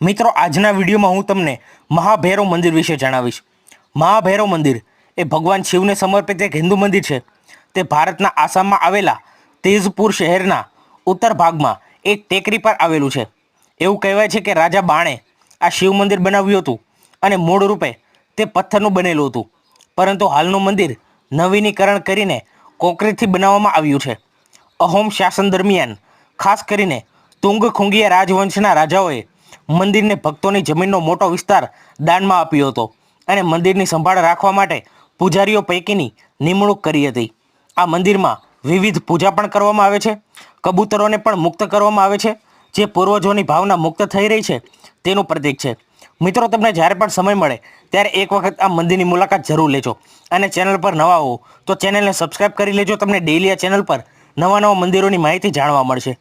મિત્રો, આજના વિડીયોમાં હું તમને મહાભૈરવ મંદિર વિશે જણાવીશ. મહાભૈરવ મંદિર એ ભગવાન શિવને સમર્પિત એક હિન્દુ મંદિર છે. તે ભારતના આસામમાં આવેલા તેજપુર શહેરના ઉત્તર ભાગમાં એક ટેકરી પર આવેલું છે. એવું કહેવાય છે કે રાજા બાણે આ શિવ મંદિર બનાવ્યું હતું અને મૂળ રૂપે તે પથ્થરનું બનેલું હતું. પરંતુ હાલનું મંદિર નવીનીકરણ કરીને કોંક્રીટથી બનાવવામાં આવ્યું છે. અહોમ શાસન દરમિયાન ખાસ કરીને તુંગ ખુંગીયા રાજવંશના રાજાઓએ મંદિરને ભક્તોની જમીનનો મોટો વિસ્તાર દાનમાં આપ્યો હતો. અને મંદિરની સંભાળ રાખવા માટે પૂજારીઓ પૈકીની નિમણૂક કરી હતી. આ મંદિરમાં વિવિધ પૂજા પણ કરવામાં આવે છે. કબૂતરોને પણ મુક્ત કરવામાં આવે છે. જે પૂર્વજોની ભાવના મુક્ત થઈ રહી છે, તેનું પ્રતીક છે. મિત્રો, તમને જ્યારે પણ સમય મળે, ત્યારે એક વખત આ મંદિરની મુલાકાત જરૂર લેજો. અને ચેનલ પર નવા હો તો ચેનલને સબસ્ક્રાઈબ કરી લેજો. તમને ડેલી આ ચેનલ પર નવા નવા મંદિરોની માહિતી જાણવા મળશે.